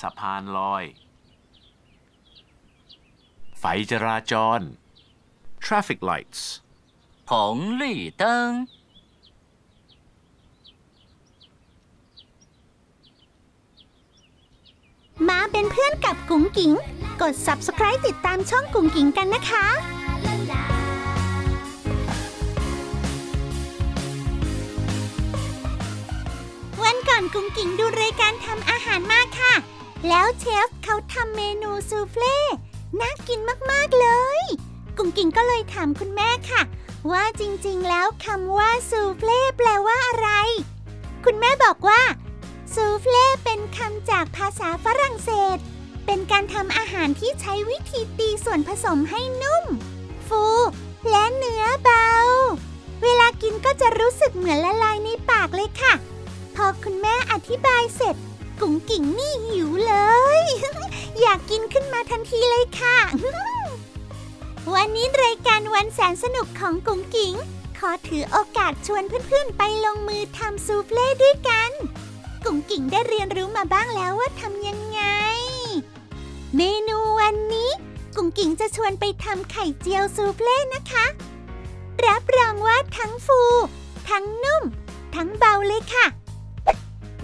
สะพานลอย ไฟจราจร traffic lights 红绿灯， มาเป็นเพื่อนกับกุ๋งกิ๋ง กด subscribe ติดตามช่องกุ๋งกิ๋งกันนะคะ วันก่อนกุ๋งกิ๋งดูรายการทำอาหารมาค่ะ แล้วเชฟเขาทำเมนูซูเฟ่น่ากินมากๆเลย กุ๋งกิ๋งก็เลยถามคุณแม่ค่ะ ว่าจริงๆ แล้วคำว่าซูเฟ่แปลว่าอะไร คุณแม่บอกว่าซูเฟ่เป็นคำจากภาษาฝรั่งเศส เป็นการทำอาหารที่ใช้วิธีตีส่วนผสมให้นุ่ม ฟูและเนื้อเบา เวลากินก็จะรู้สึกเหมือนละลายในปากเลยค่ะ พอคุณแม่อธิบายเสร็จ กุ๋งกิ่งนี่หิวเลย อยากกินขึ้นมาทันทีเลยค่ะ วันนี้รายการวันแสนสนุกของกุ๋งกิ๋งขอถือโอกาสชวนเพื่อนๆ ไปลงมือทำซูเฟ่ด้วยกัน กุ๋งกิ่งได้เรียนรู้มาบ้างแล้วว่าทำยังไง เมนูวันนี้ กุ๋งกิ่งจะชวนไปทำไข่เจียวซูเฟ่นะคะ รับรองว่าทั้งฟู ทั้งนุ่ม ทั้งเบาเลยค่ะ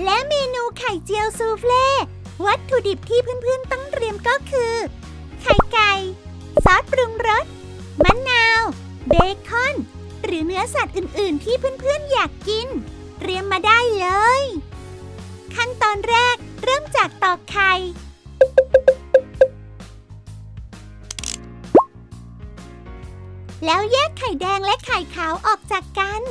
และเมนูไข่เจียวซูเฟ่วัตถุดิบที่เพื่อนๆต้องเตรียมก็คือ ไข่ไก่ ซอสปรุงรส มะนาว เบคอน หรือเนื้อสัตว์อื่นๆ ที่เพื่อนๆอยากกิน เตรียมมาได้เลย ขั้นตอนแรกเริ่มจากตอกไข่แล้วแยกไข่แดงและไข่ขาวออกจากกัน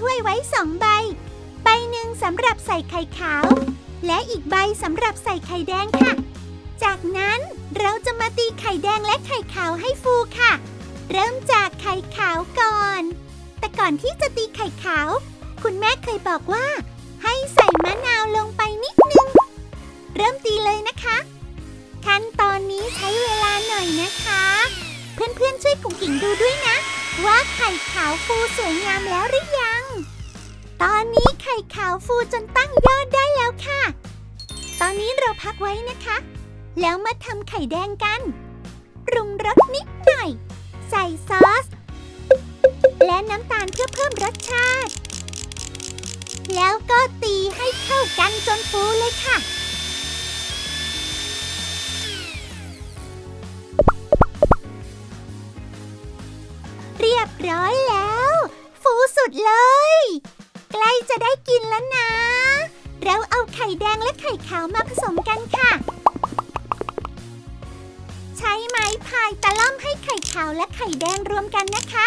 ถ้วยไว้สองใบ ใบหนึ่งสำหรับใส่ไข่ขาว และอีกใบสำหรับใส่ไข่แดงค่ะ จากนั้นเราจะมาตีไข่แดงและไข่ขาวให้ฟูค่ะ เริ่มจากไข่ขาวก่อน แต่ก่อนที่จะตีไข่ขาว คุณแม่เคยบอกว่า ให้ใส่มะนาวลงไปนิดนึง เริ่มตีเลยนะคะ ขั้นตอนนี้ใช้เวลาหน่อยนะคะ เพื่อนๆช่วยกุ่งกิ่งดูด้วยนะว่าไข่ขาวฟูสวยงามแล้วหรือยัง ตอนนี้ไข่ขาวฟูจนตั้งยอดได้แล้วค่ะ ตอนนี้เราพักไว้นะคะ แล้วมาทำไข่แดงกัน ปรุงรสนิดหน่อย ใส่ซอส และน้ำตาลเพื่อเพิ่มรสชาติ แล้วก็ตีให้เข้ากันจนฟูเลยค่ะเรียบร้อยแล้ว ฟูสุดเลย จะได้กินแล้วนะ เราเอาไข่แดงและไข่ขาวมาผสมกันค่ะ ใช้ไม้พายตะล่อมให้ไข่ขาวและไข่แดงรวมกันนะคะ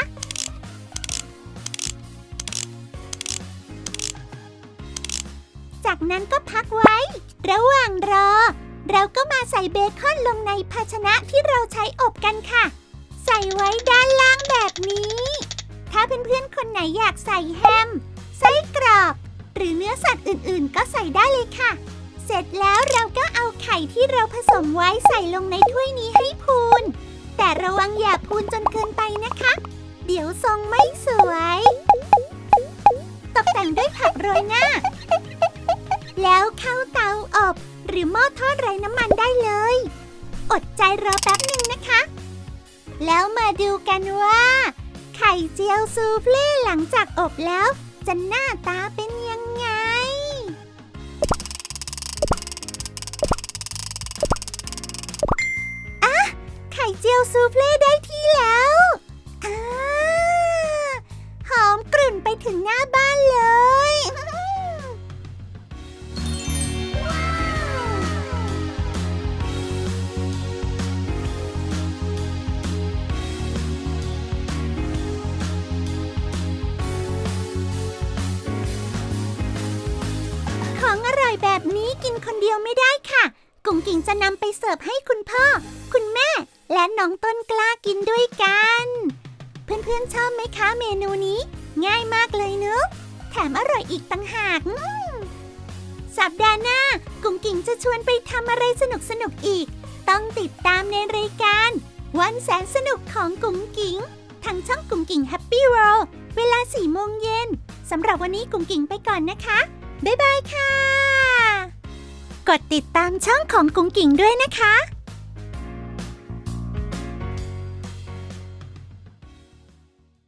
จากนั้นก็พักไว้ ระหว่างรอ เราก็มาใส่เบคอนลงในภาชนะที่เราใช้อบกันค่ะ ใส่ไว้ด้านล่างแบบนี้ ถ้าเพื่อนๆคนไหนอยากใส่แฮม ไส้กรอบ หรือเนื้อสัตว์อื่นๆ ก็ใส่ได้เลยค่ะ เสร็จแล้วเราก็เอาไข่ที่เราผสมไว้ใส่ลงในถ้วยนี้ให้พูน แต่ระวังอย่าพูนจนเกินไปนะคะ เดี๋ยวทรงไม่สวย ตกแต่งด้วยผักโรยหน้า แล้วเข้าเตาอบหรือหม้อทอดไร้น้ำมันได้เลย อดใจรอแป๊บหนึ่งนะคะ แล้วมาดูกันว่า ไข่เจียวซูเฟ่หลังจากอบแล้ว จะหน้าตาเป็นยังไงอะไข่เจียวซูเฟ่ได้ที่แล้ว อ่า หอมกลุ่นไปถึงหน้าบ้าน ยๆ แบบนี้กินคนเดียวไม่ได้ค่ะ กุ้งกิ่งจะนำไปเสิร์ฟให้คุณพ่อ คุณแม่ และน้องต้นกล้ากินด้วยกัน เพื่อนๆชอบไหมคะเมนูนี้ ง่ายมากเลยเนอะแถมอร่อยอีกต่างหากสัปดาห์หน้า กุ้งกิ่งจะชวนไปทำอะไรสนุกสนุกอีก ต้องติดตามในรายการ วันแสนสนุกของกุ้งกิ่งทางช่องกุ้งกิ่งแฮปปี้เวิลด์เวลาสี่โมงเย็นสำหรับวันนี้กุ้งกิ่งไปก่อนนะคะ บ๊ายบายค่ะ กดติดตามช่องของกุ้งกิ่งด้วยนะคะ